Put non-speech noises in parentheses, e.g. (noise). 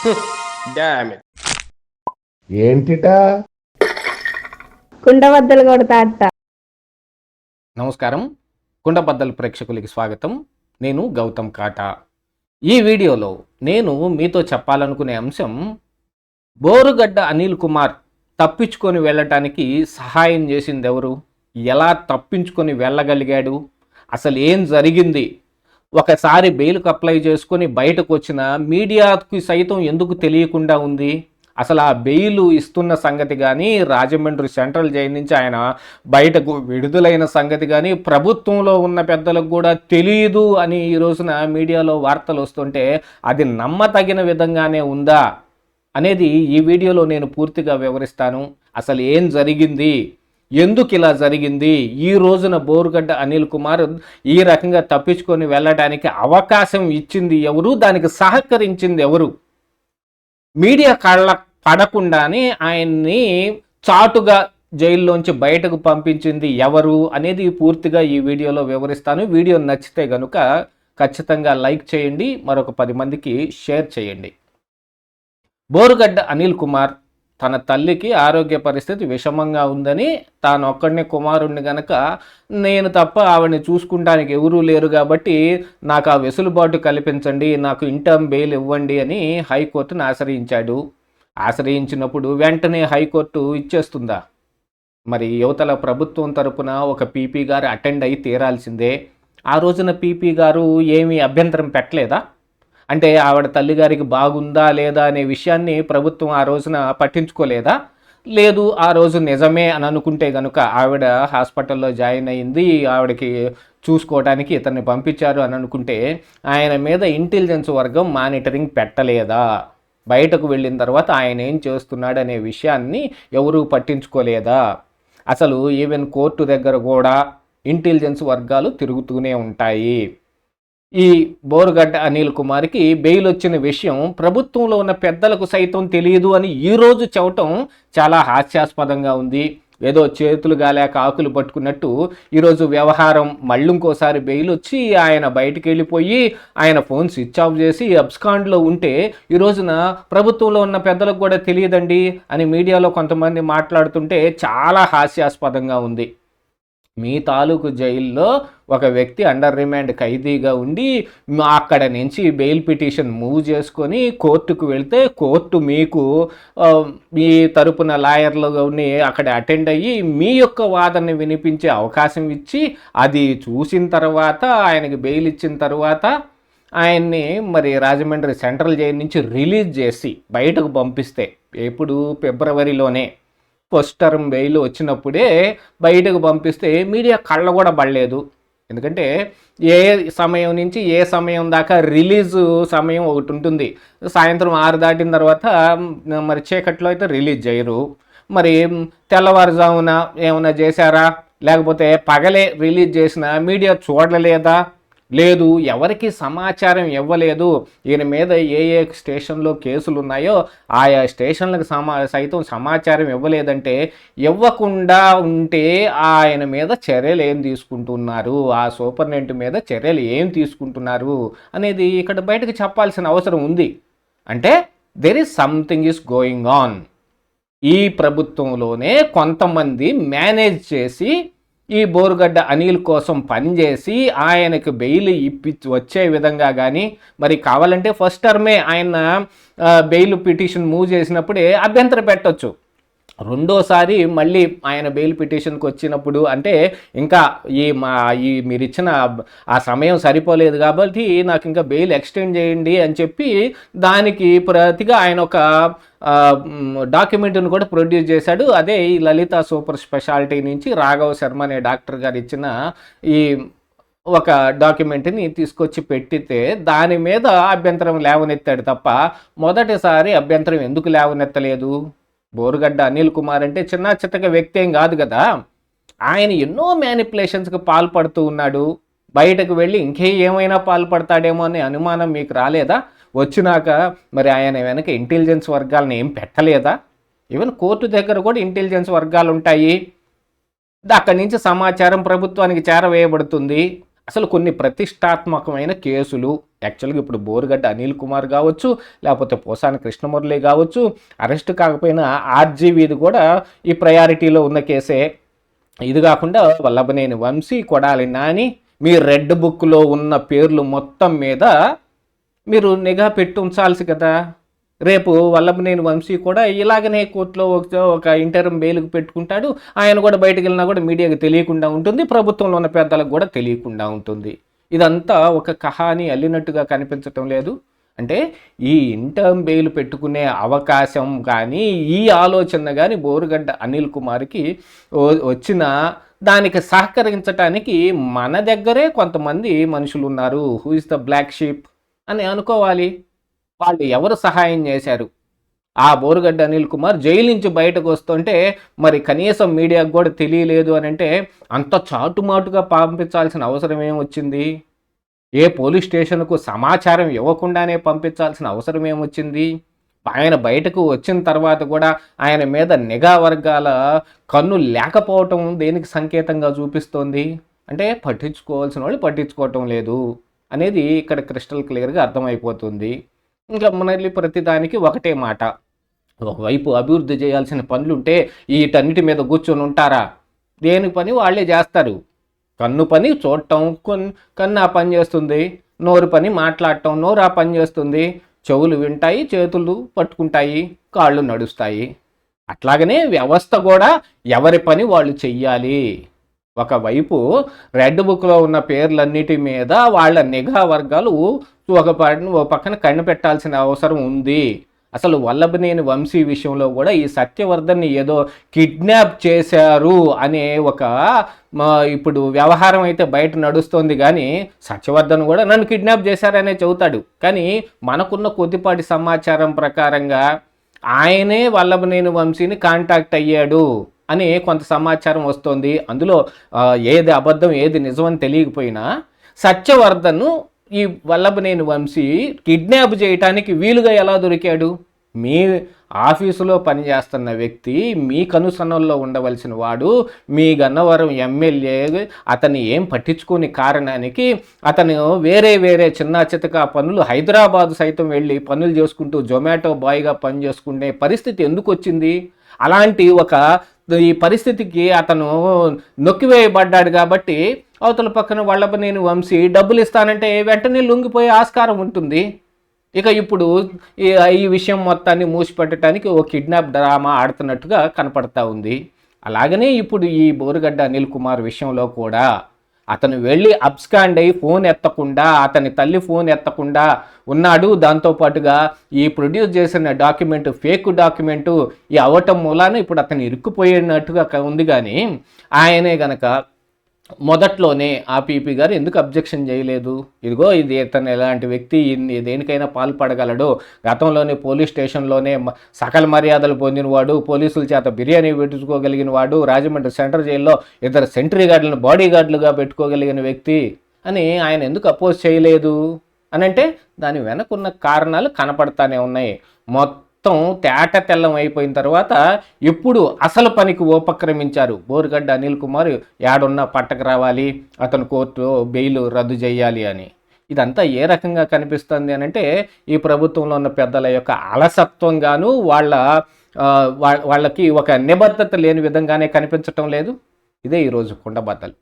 (laughs) ఏంటిటా? కుండబద్దలు కొడతా అట్ట నమస్కారం. కుండబద్దలు ప్రేక్షకులకి స్వాగతం. నేను గౌతమ్ కాటా. ఈ వీడియోలో నేను మీతో చెప్పాలనుకునే అంశం బోరుగడ్డ అనిల్ కుమార్ తప్పించుకొని వెళ్ళటానికి సహాయం చేసింది ఎవరు ఎలా తప్పించుకొని వెళ్ళగలిగాడు? అసలు ఏం జరిగింది? ఒకసారి బెయిల్కి అప్లై చేసుకొని బయటకు వచ్చిన మీడియాకి సైతం ఎందుకు తెలియకుండా ఉంది? అసలు ఆ బెయిల్ ఇస్తున్న సంగతి కానీ రాజమండ్రి సెంట్రల్ జైలు నుంచి ఆయన బయటకు విడుదలైన సంగతి కానీ ప్రభుత్వంలో ఉన్న పెద్దలకు కూడా తెలియదు అని ఈ రోజున మీడియాలో వార్తలు వస్తుంటే అది నమ్మతగిన విధంగానే ఉందా? అనేది ఈ వీడియోలో నేను పూర్తిగా వివరిస్తాను. అసలు ఏం జరిగింది? ఎందుకు ఇలా జరిగింది? ఈ రోజున బోరుగడ్డ అనిల్ కుమార్ ఈ రకంగా తప్పించుకొని వెళ్ళడానికి అవకాశం ఇచ్చింది ఎవరు? దానికి సహకరించింది ఎవరు? మీడియా కళ్ళ పడకుండానే ఆయన్ని చాటుగా జైల్లోంచి బయటకు పంపించింది ఎవరు అనేది పూర్తిగా ఈ వీడియోలో వివరిస్తాను. వీడియో నచ్చితే గనుక ఖచ్చితంగా లైక్ చేయండి మరొక పది మందికి షేర్ చేయండి. బోరుగడ్డ అనిల్ కుమార్ తన తల్లికి ఆరోగ్య పరిస్థితి విషమంగా ఉందని తాను ఒక్కడిని కుమారుణ్ణి గనక నేను తప్ప ఆవిడని చూసుకుంటానికి ఎవరూ లేరు కాబట్టి నాకు ఆ వెసులుబాటు కల్పించండి నాకు ఇంటర్మ్ బెయిల్ ఇవ్వండి అని హైకోర్టును ఆశ్రయించాడు. ఆశ్రయించినప్పుడు వెంటనే హైకోర్టు ఇచ్చేస్తుందా? మరి యువతల ప్రభుత్వం తరపున ఒక పీపీ గారు అటెండ్ అయి తీరాల్సిందే. ఆ రోజున పీపీ గారు ఏమీ అభ్యంతరం పెట్టలేదా? అంటే ఆవిడ తల్లిగారికి బాగుందా లేదా అనే విషయాన్ని ప్రభుత్వం ఆ రోజున పట్టించుకోలేదా? లేదు ఆ రోజు నిజమే అని అనుకుంటే కనుక ఆవిడ హాస్పిటల్లో జాయిన్ అయింది ఆవిడకి చూసుకోవడానికి ఇతన్ని పంపించారు అని అనుకుంటే ఆయన మీద ఇంటెలిజెన్స్ వర్గం మానిటరింగ్ పెట్టలేదా? బయటకు వెళ్ళిన తర్వాత ఆయన ఏం చేస్తున్నాడు అనే విషయాన్ని ఎవరూ పట్టించుకోలేదా? అసలు ఈవెన్ కోర్టు దగ్గర కూడా ఇంటెలిజెన్స్ వర్గాలు తిరుగుతూనే ఉంటాయి. ఈ బోరుగడ్డ అనిల్ కుమార్కి బెయిల్ వచ్చిన విషయం ప్రభుత్వంలో ఉన్న పెద్దలకు సైతం తెలియదు అని ఈరోజు చెప్పటం చాలా హాస్యాస్పదంగా ఉంది. ఏదో చేతులు గాలేక ఆకులు పట్టుకున్నట్టు ఈరోజు వ్యవహారం మళ్ళీ ఇంకోసారి బెయిల్ వచ్చి ఆయన బయటికి వెళ్ళిపోయి ఆయన ఫోన్ స్విచ్ ఆఫ్ చేసి అబ్స్కాండ్లో ఉంటే ఈ రోజున ప్రభుత్వంలో ఉన్న పెద్దలకు కూడా తెలియదండి అని మీడియాలో కొంతమంది మాట్లాడుతుంటే చాలా హాస్యాస్పదంగా ఉంది. మీ తాలూకు జైల్లో ఒక వ్యక్తి అండర్ రిమాండ్ ఖైదీగా ఉండి అక్కడ నుంచి బెయిల్ పిటిషన్ మూవ్ చేసుకొని కోర్టుకు వెళ్తే కోర్టు మీకు మీ తరపున లాయర్లుని అక్కడ అటెండ్ అయ్యి మీ యొక్క వాదనని వినిపించే అవకాశం ఇచ్చి అది చూసిన తర్వాత ఆయనకి బెయిల్ ఇచ్చిన తర్వాత ఆయన్ని మరి రాజమండ్రి సెంట్రల్ జైలు నుంచి రిలీజ్ చేసి బయటకు పంపిస్తే ఎప్పుడు ఫిబ్రవరిలోనే ఫస్ట్ టర్మ్ బెయిల్ వచ్చినప్పుడే బయటకు పంపిస్తే మీడియా కళ్ళ కూడా పడలేదు. ఎందుకంటే ఏ సమయం నుంచి ఏ సమయం దాకా రిలీజ్ సమయం ఒకటి ఉంటుంది. సాయంత్రం ఆరు దాటిన తర్వాత మరి చీకట్లో అయితే రిలీజ్ చేయరు. మరి తెల్లవారుజామున ఏమైనా చేశారా? లేకపోతే పగలే రిలీజ్ చేసిన మీడియా చూడలేదా? లేదు ఎవరికి సమాచారం ఇవ్వలేదు ఈయన మీద ఏ ఏ స్టేషన్లో కేసులు ఉన్నాయో ఆయా స్టేషన్లకు సమా సైతం సమాచారం ఇవ్వలేదంటే ఇవ్వకుండా ఉంటే ఆయన మీద చర్యలు ఏం తీసుకుంటున్నారు? ఆ సూపరింటెండెంట్ మీద చర్యలు ఏం తీసుకుంటున్నారు? అనేది ఇక్కడ బయటకు చెప్పాల్సిన అవసరం ఉంది. అంటే there is something is going on ఈ ప్రభుత్వంలోనే కొంతమంది మేనేజ్ చేసి ఈ బోరుగడ్డ అనిల్ కోసం పనిచేసి ఆయనకు బెయిల్ ఇప్పి వచ్చే విధంగా కానీ మరి కావాలంటే ఫస్ట్ టర్మే ఆయన బెయిల్ పిటిషన్ మూవ్ చేసినప్పుడే అభ్యంతర పెట్టొచ్చు. రెండోసారి మళ్ళీ ఆయన బెయిల్ పిటిషన్కి వచ్చినప్పుడు అంటే ఇంకా ఈ మా ఈ మీరు ఇచ్చిన ఆ సమయం సరిపోలేదు కాబట్టి నాకు ఇంకా బెయిల్ ఎక్స్టెండ్ చేయండి అని చెప్పి దానికి ప్రతిగా ఆయన ఒక డాక్యుమెంట్ను కూడా ప్రొడ్యూస్ చేశాడు. అదే ఈ లలిత సూపర్ స్పెషాలిటీ నుంచి రాఘవ శర్మ అనే డాక్టర్ గారు ఇచ్చిన ఈ ఒక డాక్యుమెంట్ని తీసుకొచ్చి పెట్టితే దాని మీద అభ్యంతరం లేవనెత్తాడు తప్ప మొదటిసారి అభ్యంతరం ఎందుకు లేవనెత్తలేదు? బోరుగడ్డ అనిల్ కుమార్ అంటే చిన్న చిత్తక వ్యక్తి ఏం కాదు కదా. ఆయన ఎన్నో మ్యానిపులేషన్స్కి పాల్పడుతూ ఉన్నాడు. బయటకు వెళ్ళి ఇంకే ఏమైనా పాల్పడతాడేమో అనే అనుమానం మీకు రాలేదా? వచ్చినాక మరి ఆయన వెనక ఇంటెలిజెన్స్ వర్గాలను ఏం పెట్టలేదా? ఈవెన్ కోర్టు దగ్గర కూడా ఇంటెలిజెన్స్ వర్గాలు ఉంటాయి. అక్కడి నుంచి సమాచారం ప్రభుత్వానికి చేరవేయబడుతుంది. అసలు కొన్ని ప్రతిష్టాత్మకమైన కేసులు యాక్చువల్గా ఇప్పుడు బోరుగడ్డ అనిల్ కుమార్ కావచ్చు లేకపోతే పోసాని కృష్ణమురళి కావచ్చు అరెస్ట్ కాకపోయినా ఆర్జీవీది కూడా ఈ ప్రయారిటీలో ఉన్న కేసే. ఇది కాకుండా వల్లభనేని వంశీ కొడాలి నాని మీ రెడ్ బుక్లో ఉన్న పేర్లు మొత్తం మీద మీరు నిఘా పెట్టి ఉంచాల్సి కదా. రేపు వల్లభనేని వంశీ కూడా ఇలాగనే కోర్టులో ఒక ఒక ఇంటరం బెయిల్కి పెట్టుకుంటాడు. ఆయన కూడా బయటకు వెళ్ళినా కూడా మీడియాకి తెలియకుండా ఉంటుంది. ప్రభుత్వంలో ఉన్న పెద్దలకు కూడా తెలియకుండా ఉంటుంది. ఇదంతా ఒక కహాని అల్లినట్టుగా కనిపించటం లేదు. అంటే ఈ ఇంటర్మ్ బెయిల్ పెట్టుకునే అవకాశం కానీ ఈ ఆలోచన కానీ బోరుగడ్డ అనిల్ కుమార్కి వచ్చిన దానికి సహకరించటానికి మన దగ్గరే కొంతమంది మనుషులు ఉన్నారు who is the black sheep అని అనుకోవాలి. వాళ్ళు ఎవరు సహాయం చేశారు? ఆ బోరుగడ్డ అనిల్ కుమార్ జైలు నుంచి బయటకు వస్తుంటే మరి కనీసం మీడియాకు కూడా తెలియలేదు అని అంటే అంత చాటుమాటుగా పంపించాల్సిన అవసరం ఏమొచ్చింది ఏ పోలీస్ స్టేషన్కు సమాచారం ఇవ్వకుండానే పంపించాల్సిన అవసరం ఏమొచ్చింది ఆయన బయటకు వచ్చిన తర్వాత కూడా ఆయన మీద నిఘా వర్గాల కన్ను లేకపోవటం దేనికి సంకేతంగా చూపిస్తోంది? అంటే పట్టించుకోవాల్సిన వాళ్ళు పట్టించుకోవటం లేదు అనేది ఇక్కడ క్రిస్టల్ క్లియర్గా అర్థమైపోతుంది. ఇంకా మళ్ళీ ప్రతిదానికి ఒకటే మాట. ఒకవైపు అభివృద్ధి చేయాల్సిన పనులుంటే వీటన్నిటి మీద కూర్చొని ఉంటారా? దేని పని వాళ్ళే చేస్తారు? కన్ను పని చూడటం కొన్ కన్ను ఆ పని చేస్తుంది. నోరు పని మాట్లాడటం నోరు ఆ పని చేస్తుంది. చెవులు వింటాయి చేతులు పట్టుకుంటాయి కాళ్ళు నడుస్తాయి. అట్లాగనే వ్యవస్థ కూడా ఎవరి పని వాళ్ళు చెయ్యాలి. ఒకవైపు రెడ్ బుక్లో ఉన్న పేర్లన్నిటి మీద వాళ్ళ నిఘా వర్గాలు ఒక ప- ఓ పక్కన కనిపెట్టాల్సిన అవసరం ఉంది. అసలు వల్లభనేని వంశీ విషయంలో కూడా ఈ సత్యవర్ధన్ని ఏదో కిడ్నాప్ చేశారు అనే ఒక మా ఇప్పుడు వ్యవహారం అయితే బయట నడుస్తోంది కానీ సత్యవర్ధన్ కూడా నన్ను కిడ్నాప్ చేశారనే చెబుతాడు. కానీ మనకున్న కొద్దిపాటి సమాచారం ప్రకారంగా ఆయనే వల్లభనేని వంశీని కాంటాక్ట్ అయ్యాడు. అని కొంత సమాచారం వస్తోంది. అందులో ఏది అబద్ధం ఏది నిజం అని తెలియకపోయినా సత్యవర్ధను ఈ వల్లభనేని వంశీ కిడ్నాప్ చేయటానికి వీలుగా ఎలా దొరికాడు? మీ ఆఫీసులో పనిచేస్తున్న వ్యక్తి మీ కనుసన్నల్లో ఉండవలసిన వాడు మీ గన్నవరం ఎమ్మెల్యే అతన్ని ఏం పట్టించుకోని కారణానికి అతను వేరే వేరే చిన్న చితక పనులు హైదరాబాద్ సైతం వెళ్ళి పనులు చేసుకుంటూ జొమాటో బాయ్గా పని చేసుకునే పరిస్థితి ఎందుకు వచ్చింది? అలాంటి ఒక ఈ పరిస్థితికి అతను నొక్కివేయబడ్డాడు కాబట్టి అవతల పక్కన వల్లభనేని వంశీ డబ్బులు ఇస్తానంటే వెంటనే లొంగిపోయే ఆస్కారం ఉంటుంది. ఇక ఇప్పుడు ఈ ఈ విషయం మొత్తాన్ని మూసిపెట్టడానికి ఓ కిడ్నాప్ డ్రామా ఆడుతున్నట్టుగా కనపడతా ఉంది. అలాగనే ఇప్పుడు ఈ బోరుగడ్డ అనిల్ కుమార్ విషయంలో కూడా అతను వెళ్ళి అబ్స్కాండ్ అయ్యి ఫోన్ ఎత్తకుండా అతని తల్లి ఫోన్ ఎత్తకుండా ఉన్నాడు. దాంతోపాటుగా ఈ ప్రొడ్యూస్ చేసిన డాక్యుమెంట్ ఫేక్ డాక్యుమెంటు ఈ అవ్వటం మూలాన ఇప్పుడు అతను ఇరుక్కుపోయినట్టుగా ఉంది కానీ ఆయనే గనక మొదట్లోనే ఆ పీపీ గారు ఎందుకు అబ్జెక్షన్ చేయలేదు? ఇదిగో ఇది ఇతను ఎలాంటి వ్యక్తి దేనికైనా పాల్పడగలడు. గతంలోనే పోలీస్ స్టేషన్లోనే సకల మర్యాదలు పొందినవాడు పోలీసుల చేత బిర్యానీ పెట్టుకోగలిగిన వాడు రాజమండ్రి సెంట్రల్ జైల్లో ఇద్దరు సెంట్రీ గార్డులను బాడీ గార్డులుగా పెట్టుకోగలిగిన వ్యక్తి అని ఆయన ఎందుకు అపోజ్ చేయలేదు? అని అంటే దాని వెనకున్న కారణాలు కనపడతానే ఉన్నాయి. మొత్తం మొత్తం తేట తెల్లం అయిపోయిన తర్వాత ఎప్పుడు అసలు పనికి ఉపక్రమించారు? బోరుగడ్డ అనిల్ కుమార్ యాడున్నా పట్టకు రావాలి అతను కోర్టు బెయిల్ రద్దు చేయాలి అని. ఇదంతా ఏ రకంగా కనిపిస్తుంది అని అంటే ఈ ప్రభుత్వంలో ఉన్న పెద్దల యొక్క అలసత్వంగాను వాళ్ళ వాళ్ళకి ఒక నిబద్ధత లేని విధంగానే కనిపించటం లేదు. ఇదే ఈరోజు కుండబద్దలు